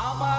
আমার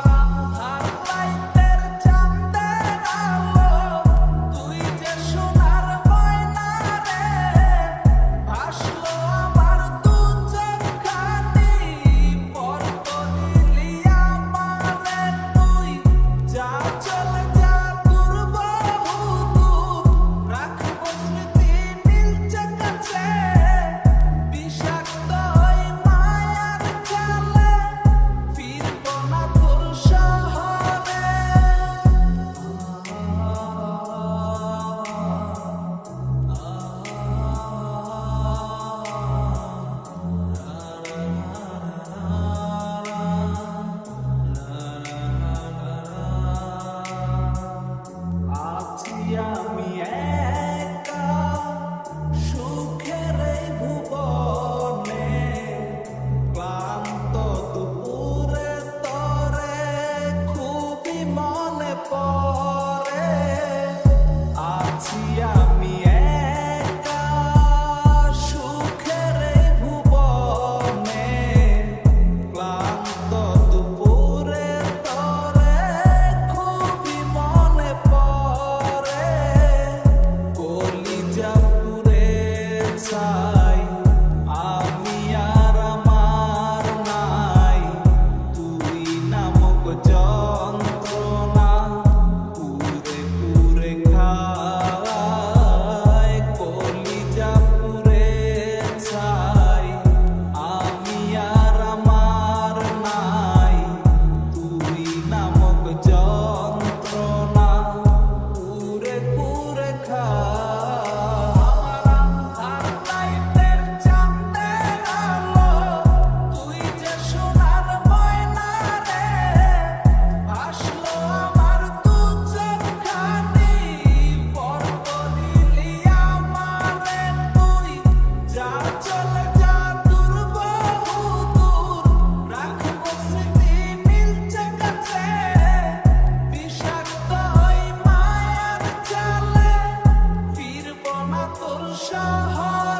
Shahar.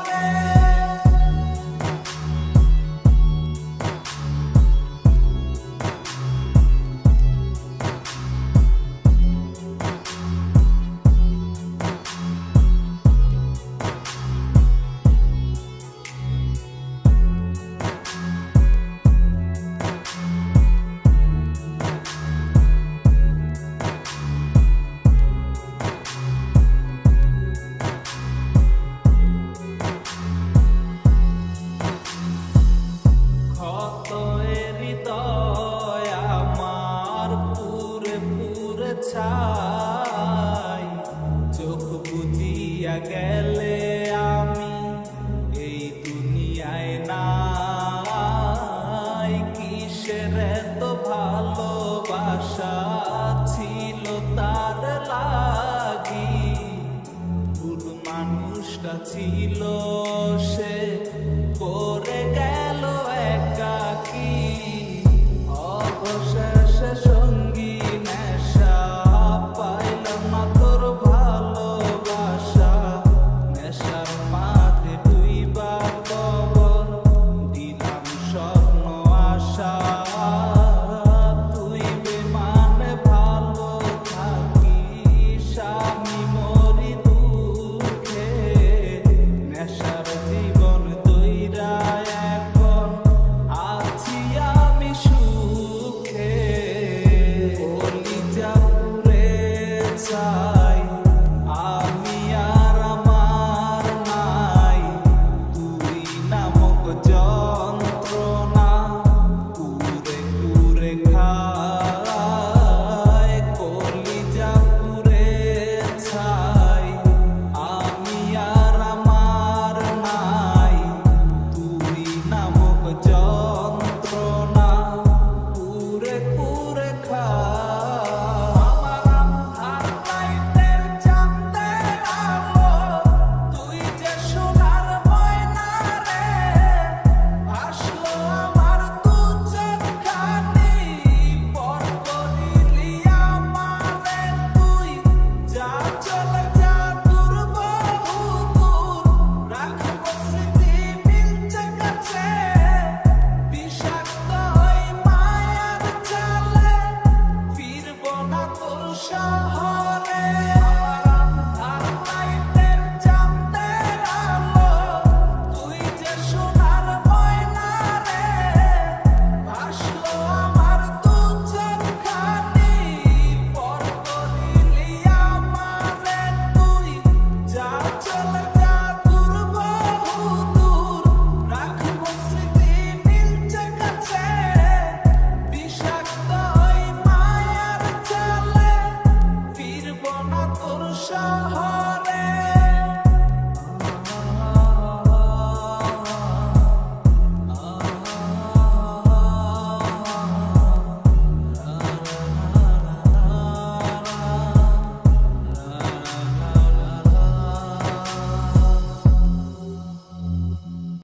গেলে আমি এই দুনিয়ায় না কিসের এত ভালোবাসা ছিল তার লাগি? ভুল মানুষটা ছিল